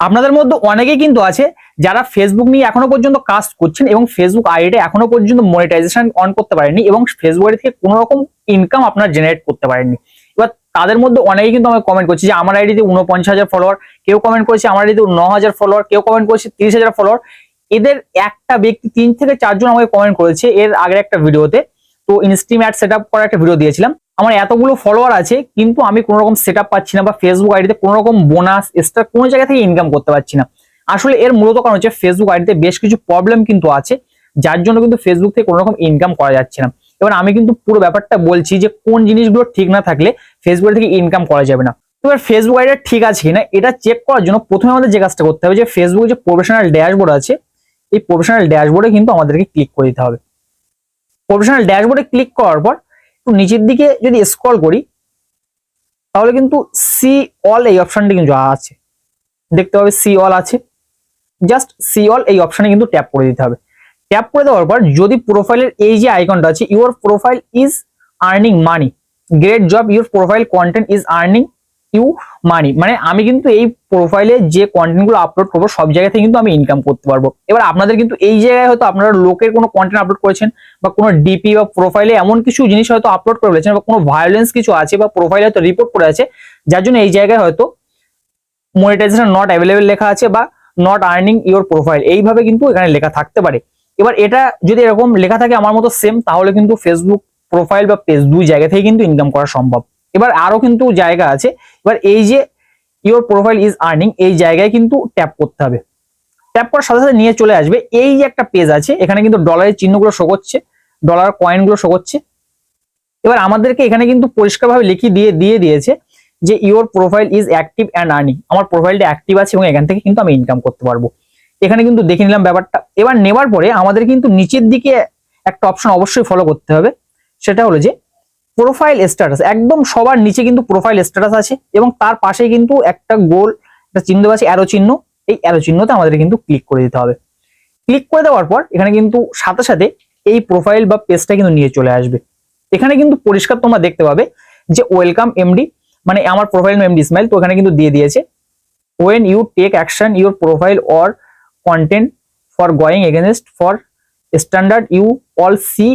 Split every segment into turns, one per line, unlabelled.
আপনাদের মধ্যে অনেকেই কিন্তু আছে যারা ফেসবুক নিয়ে এখনও পর্যন্ত কাজ করছেন এবং ফেসবুক আইডি এখনও পর্যন্ত মনিটাইজেশন অন করতে পারেননি এবং ফেসবুক থেকে কোনো রকম ইনকাম আপনার জেনারেট করতে পারেননি। এবার তাদের মধ্যে অনেকেই কিন্তু আমাকে কমেন্ট করছে যে, আমার আইডিতে উনপঞ্চাশ হাজার ফলোয়ার কেউ কমেন্ট করেছে আমার আইডিতে ন হাজার ফলোয়ার কেউ কমেন্ট করেছে তিরিশ হাজার ফলোয়ার এদের একটা ব্যক্তি তিন থেকে চারজন আমাকে কমেন্ট করেছে এর আগের একটা ভিডিওতে তো। ইনস্টিম অ্যাড সেট আপ করার একটা ভিডিও দিয়েছিলাম। আমার এতগুলো ফলোয়ার আছে, কিন্তু আমি কোনো রকম সেট পাচ্ছি না বা ফেসবুক আইডিতে কোনো রকম বোনাস এক্সট্রা কোনো জায়গা থেকে ইনকাম করতে পারছি না। আসলে এর মূলত কারণ হচ্ছে ফেসবুক আইডিতে বেশ কিছু প্রবলেম কিন্তু আছে, যার জন্য কিন্তু ফেসবুক থেকে কোনো রকম ইনকাম করা যাচ্ছে না। এবার আমি কিন্তু পুরো ব্যাপারটা বলছি যে কোন জিনিসগুলো ঠিক না থাকলে ফেসবুক থেকে ইনকাম করা যাবে না। এবার ফেসবুক আইডিটা ঠিক আছে কিনা, এটা চেক করার জন্য প্রথমে আমাদের যে কাজটা করতে হবে যে ফেসবুকে যে প্রফেশনাল ড্যাশবোর্ড আছে, এই প্রফেশনাল ড্যাশবোর্ডে কিন্তু আমাদেরকে ক্লিক করে দিতে হবে। প্রফেশনাল ড্যাশবোর্ডে ক্লিক করার পর নিচের দিকে যদি স্ক্রল করি, তাহলে কিন্তু সি অল এই অপশানটি কিন্তু আছে। দেখতে হবে সি অল আছে। জাস্ট সি অল এই অপশানে কিন্তু ট্যাপ করে দিতে হবে। ট্যাপ করে দেওয়ার পর যদি প্রোফাইলের এই যে আইকনটা আছে your profile is earning money great job your profile content is earning you money মানে আমি কিন্তু এই প্রোফাইলে যে কন্টেন্টগুলো আপলোড করব, সব জায়গা থেকে কিন্তু আমি ইনকাম করতে পারব। এবার আপনাদের কিন্তু এই জায়গায় হয়তো আপনারা লোকের কোনো কন্টেন্ট আপলোড করেছেন, বা কোনো ডিপি বা প্রোফাইলে এমন কিছু জিনিস হয়তো আপলোড করে ফেলেছেন, বা কোনো ভায়োলেন্স কিছু আছে, বা প্রোফাইলে হয়তো রিপোর্ট করে আছে, যার জন্য এই জায়গায় হয়তো মনিটাইজেশন নট অ্যাভেলেবেল লেখা আছে, বা নট আর্নিং ইউর প্রোফাইল এইভাবে কিন্তু এখানে লেখা থাকতে পারে। এবার এটা যদি এরকম লেখা থাকে আমার মতো সেম তাহলে কিন্তু ফেসবুক প্রোফাইল বা পেজ দুই জায়গা থেকে কিন্তু ইনকাম করা সম্ভব। এবার আরও কিন্তু জায়গা আছে। এবার এই যে ইওর প্রোফাইল ইজ আর্নিং এই জায়গায় কিন্তু ট্যাপ করতে হবে। ট্যাপ করার সাথে সাথে নিয়ে চলে আসবে। এই যে একটা পেজ আছে, এখানে কিন্তু ডলারের চিহ্নগুলো শো করছে ডলার কয়েনগুলো শো করছে। এবার আমাদেরকে এখানে কিন্তু পরিষ্কারভাবে লিখে দিয়ে দিয়ে দিয়েছে যে your profile is active and earning আমার প্রোফাইলটা অ্যাক্টিভ আছে এবং এখান থেকে কিন্তু আমি ইনকাম করতে পারব। এখানে কিন্তু দেখে নিলাম ব্যাপারটা। এবার নেবার পরে আমাদের কিন্তু নিচের দিকে একটা অপশন অবশ্যই ফলো করতে হবে। সেটা হলো যে প্রোফাইল স্ট্যাটাস একদম সবার নিচে কিন্তু প্রোফাইল স্ট্যাটাস আছে এবং তার পাশে কিন্তু একটা গোল, একটা চিহ্ন আছে অ্যারো চিহ্ন। এই অ্যারো চিহ্নতে আমাদের কিন্তু ক্লিক করে দিতে হবে। ক্লিক করে দেওয়ার পর এখানে কিন্তু সাথে সাথে এই প্রোফাইল বা পেজটা কিন্তু নিয়ে চলে আসবে। এখানে কিন্তু পরিষ্কার তোমরা দেখতে পাবে যে ওয়েলকাম এমডি মানে আমার প্রোফাইল এমডি ইসমাইল তো এখানে কিন্তু দিয়ে দিয়েছে। When you take action your profile or content for going against for standard you all see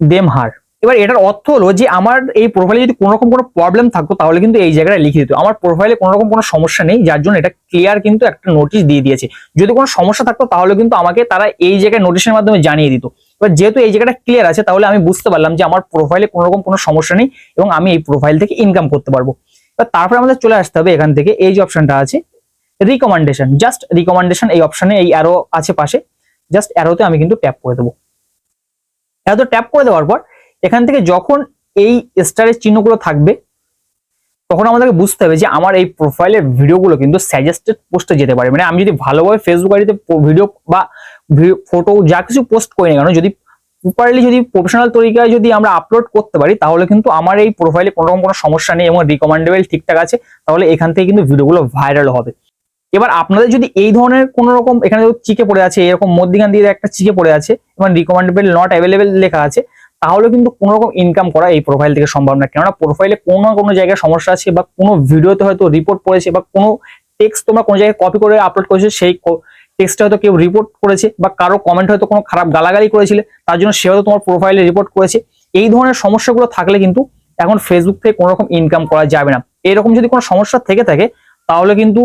them her এবার এটার অর্থ হলো যে আমার এই প্রোফাইলে যদি কোনো রকম কোনো প্রবলেম থাকতো, তাহলে কিন্তু এই জায়গাটা লিখে দিত। আমার প্রোফাইলে কোনো রকম কোনো সমস্যা নেই, যার জন্য এটা ক্লিয়ার কিন্তু একটা নোটিশ দিয়ে দিয়েছে। যদি কোনো সমস্যা থাকতো, তাহলে কিন্তু আমাকে তারা এই জায়গায় নোটিশের মাধ্যমে জানিয়ে দিত। এবার যেহেতু এই জায়গাটা ক্লিয়ার আছে, তাহলে আমি বুঝতে পারলাম যে আমার প্রোফাইলে কোনো রকম কোনো সমস্যা নেই এবং আমি এই প্রোফাইল থেকে ইনকাম করতে পারব। এবার তারপরে আমাদের চলে আসতে হবে এখান থেকে, এই যে অপশনটা আছে রিকমেন্ডেশন জাস্ট রিকমেন্ডেশন এই অপশনে এই অ্যারো আছে পাশে। জাস্ট অ্যারোতে আমি কিন্তু ট্যাপ করে দেবো। এত ট্যাপ করে দেওয়ার পর এখান থেকে যখন এই স্টারের চিহ্নগুলো থাকবে, তখন আমাদেরকে বুঝতে হবে যে আমার এই প্রোফাইলের ভিডিওগুলো কিন্তু সাজেস্টেড পোস্টে যেতে পারে। মানে আমি যদি ভালোভাবে ফেসবুক আইডিতে ভিডিও বা ফটো যা কিছু পোস্ট করি না কেন, যদি প্রপারলি যদি প্রফেশনাল তরিকায় যদি আমরা আপলোড করতে পারি, তাহলে কিন্তু আমার এই প্রোফাইলে কোনো রকম কোনো সমস্যা নেই এবং রিকমেন্ডেবল ঠিকঠাক আছে, তাহলে এখান থেকে কিন্তু ভিডিওগুলো ভাইরাল হবে। এবার আপনাদের যদি এই ধরনের কোনো রকম এখানে চিকে পড়ে আছে, এরকম মধ্যিখান দিয়ে একটা চিকে পড়ে আছে, এবং রিকমেন্ডেবল নট অ্যাভেলেবেল লেখা আছে তাহলে কিন্তু কোনো রকম ইনকাম করা এই প্রোফাইল থেকে সম্ভব না। কেননা প্রোফাইলে কোনো না কোনো জায়গায় সমস্যা আছে বা কোনো ভিডিওতে হয়তো রিপোর্ট পড়েছে বা কোনো টেক্সট তোমরা কোনো জায়গায় কপি করে আপলোড করেছে, সেই টেক্সটে হয়তো কেউ রিপোর্ট করেছে বা কারও কমেন্ট হয়তো কোনো খারাপ গালাগালি করেছিলে, তার জন্য সে হয়তো তোমার প্রোফাইলে রিপোর্ট করেছে। এই ধরনের সমস্যাগুলো থাকলে কিন্তু এখন ফেসবুক থেকে কোনো রকম ইনকাম করা যাবে না। এরকম যদি কোনো সমস্যা থেকে থাকে, তাহলে কিন্তু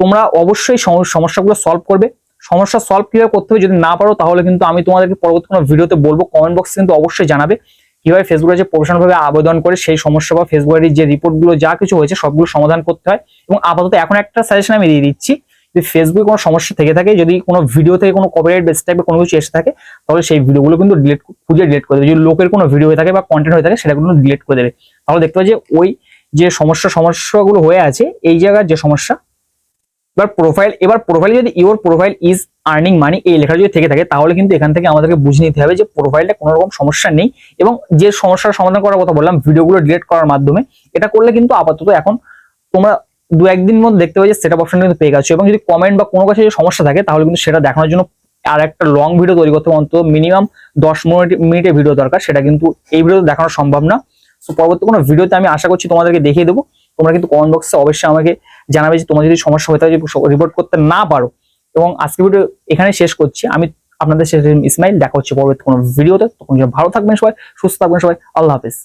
তোমরা অবশ্যই সমস্যাগুলো সলভ করবে। সমস্যা সলভ কীভাবে করতে হবে যদি না পারো, তাহলে কিন্তু আমি তোমাদেরকে পরবর্তী কোনো ভিডিওতে বলব। কমেন্ট বক্সে কিন্তু অবশ্যই জানাবে। কীভাবে ফেসবুকে যে প্রফেশনাল ভাবে আবেদন করে, সেই সমস্যা বা ফেসবুকের যে রিপোর্টগুলো যা কিছু হয়েছে, সবগুলো সমাধান করতে হয়। এবং আপাতত এখন একটা সাজেশন আমি দিয়ে দিচ্ছি, যদি ফেসবুকে কোনো সমস্যা থেকে থাকে, যদি কোনো ভিডিও থেকে কোনো কপিরাইট বেস টাইপের কোনো কিছু এসে থাকে, তাহলে সেই ভিডিওগুলো কিন্তু ডিলিট খুঁজে ডিলিট করে দেবে। যদি লোকের কোনো ভিডিও হয়ে থাকে বা কন্টেন্ট হয়ে থাকে, সেটা কিন্তু ডিলিট করে দেবে। তাহলে দেখতে পাবে যে ওই যে সমস্যা, সমস্যাগুলো হয়ে আছে, এই জায়গার যে সমস্যা এবার প্রোফাইল এবার প্রোফাইলে যদি your profile is earning money এই লেখা যদি থেকে থাকে, তাহলে কিন্তু এখান থেকে আমাদেরকে বুঝে নিতে হবে যে প্রোফাইলটা কোনো রকম সমস্যা নেই এবং যে সমস্যার সমাধান করার কথা বললাম, ভিডিওগুলো ডিলিট করার মাধ্যমে, এটা করলে কিন্তু আপাতত এখন তোমরা দু একদিন মধ্যে দেখতে পাবে যে সেটা অপশন কিন্তু পেয়ে গেছো এবং যদি কমেন্ট বা কোনো কাছে যদি সমস্যা থাকে, তাহলে কিন্তু সেটা দেখানোর জন্য আর একটা লং ভিডিও তৈরি করতে অন্তত মিনিমাম দশ মিনিট মিনিটের ভিডিও দরকার, সেটা কিন্তু এই ভিডিও দেখানো সম্ভব না। তো পরবর্তী কোনো ভিডিওতে আমি আশা করছি তোমাদেরকে দেখিয়ে দেবো। তোমরা কিন্তু কমেন্ট বক্সে অবশ্যই আমাকে জানাবে যে তোমার যদি সমস্যা হয়ে থাকে রিপোর্ট করতে না পারো। এবং আজকে ভিডিও এখানে শেষ করছি। আমি আপনাদের শেষ ইসমাইল দেখা হচ্ছে পরবর্তী কোনো ভিডিওতে তখন ভালো থাকবেন সবাই, সুস্থ থাকবেন সবাই। আল্লাহ হাফেজ।